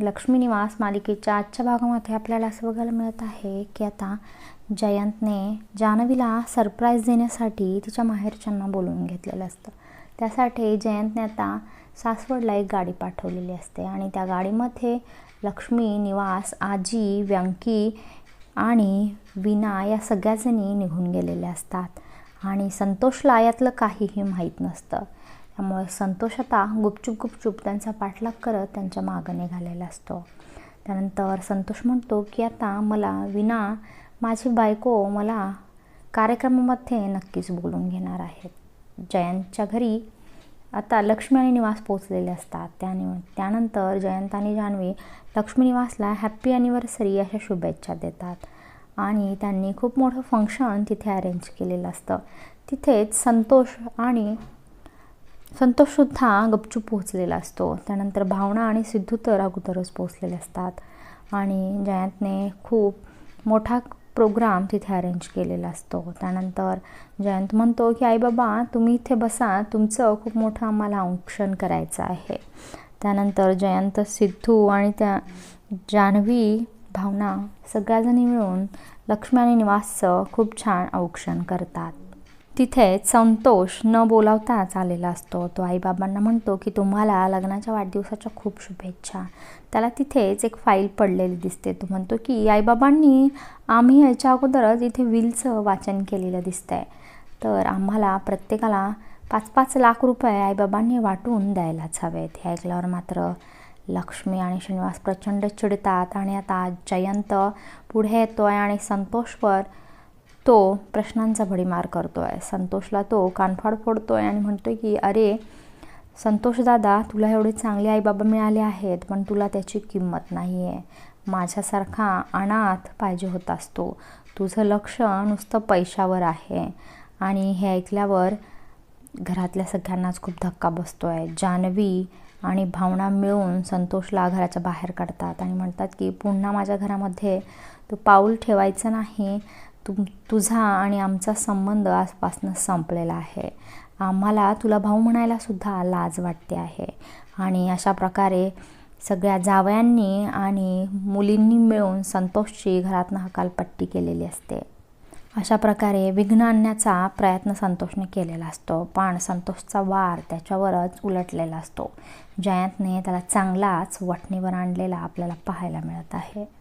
लक्ष्मी निवास मालिकेच्या आजच्या भागामध्ये आपल्याला असं बघायला मिळत आहे की आता जयंतने जान्हवीला सरप्राईज देण्यासाठी तिच्या माहेरच्यांना बोलवून घेतलेलं असतं. त्यासाठी जयंतने आता सासवडला एक गाडी पाठवलेली असते आणि त्या गाडीमध्ये लक्ष्मी निवास आजी व्यंकी आणि विना या सगळ्याजणी निघून गेलेल्या असतात. आणि संतोषला यातलं काहीही माहीत नसतं. त्यामुळे संतोष आता गुपचूप गुपचूप त्यांचा पाठलाग करत त्यांच्या मागं निघालेला असतो. त्यानंतर संतोष म्हणतो की आता मला विना माझी बायको मला कार्यक्रमामध्ये नक्कीच बोलून घेणार आहेत जयंतच्या घरी आता लक्ष्मी आणि निवास पोचलेले असतात. त्यानि त्यानंतर जयंत आणि जान्हवी लक्ष्मी निवासला हॅप्पी ॲनिव्हर्सरी अशा शुभेच्छा देतात. आणि त्यांनी खूप मोठं फंक्शन तिथे अरेंज केलेलं असतं. तिथेच संतोष आणि संतोषसुद्धा गपचूप पोहोचलेला असतो. त्यानंतर भावना आणि सिद्धू तर अगोदरच पोहोचलेले असतात. आणि जयंतने खूप मोठा प्रोग्राम तिथे अरेंज केलेला असतो. त्यानंतर जयंत म्हणतो की आई बाबा तुम्ही इथे बसा. तुमचं खूप मोठं आम्हाला औक्षण करायचं आहे. त्यानंतर जयंत सिद्धू आणि त्या जान्हवी भावना सगळ्याजणी मिळून लक्ष्मी आणि निवासचं खूप छान औक्षण करतात. तिथे संतोष न बोलावताच आलेला असतो. तो आईबाबांना म्हणतो की तुम्हाला लग्नाच्या वाढदिवसाच्या खूप शुभेच्छा. त्याला तिथेच एक फाईल पडलेली दिसते. तो म्हणतो की आईबाबांनी आम्ही याच्या अगोदरच इथे विलचं वाचन केलेलं दिसतंय. तर आम्हाला प्रत्येकाला पाच पाच लाख रुपये आईबाबांनी वाटून द्यायलाच हवेत. हे ऐकल्यावर मात्र लक्ष्मी आणि श्रीनिवास प्रचंड चिडतात आणि आता जयंत पुढे येतो आहे आणि संतोषवर तो प्रश्नांचा भडीमार करतो आहे संतोषला तो कानफाड फोडतो आहे आणि म्हणतो की अरे संतोष दादा तुला एवढे चांगले आईबाबा मिळाले आहेत पण तुला त्याची किंमत नाही आहे माझ्यासारखा अनाथ पाहिजे होतास तो. तुझं लक्ष नुसतं पैशावर आहे. आणि हे ऐकल्यावर घरातल्या सगळ्यांनाच खूप धक्का बसतो आहे जान्हवी आणि भावना मिळून संतोषला घराच्या बाहेर काढतात आणि म्हणतात की पुन्हा माझ्या घरामध्ये तू पाऊल ठेवायचं नाही. तुम तुझा आणि आमचा संबंध आजपासून संपलेला आहे. आम्हाला तुला भाऊ म्हणायलासुद्धा लाज वाटते आहे. आणि अशा प्रकारे सगळ्या जावयांनी आणि मुलींनी मिळून संतोषची घरातनं हकालपट्टी केलेली असते. अशा प्रकारे विघ्न आणण्याचा प्रयत्न संतोषने केलेला असतो. पण संतोषचा वार त्याच्यावरच उलटलेला असतो. जयंतने त्याला चांगलाच वठणीवर आणलेला आपल्याला पाहायला मिळत आहे.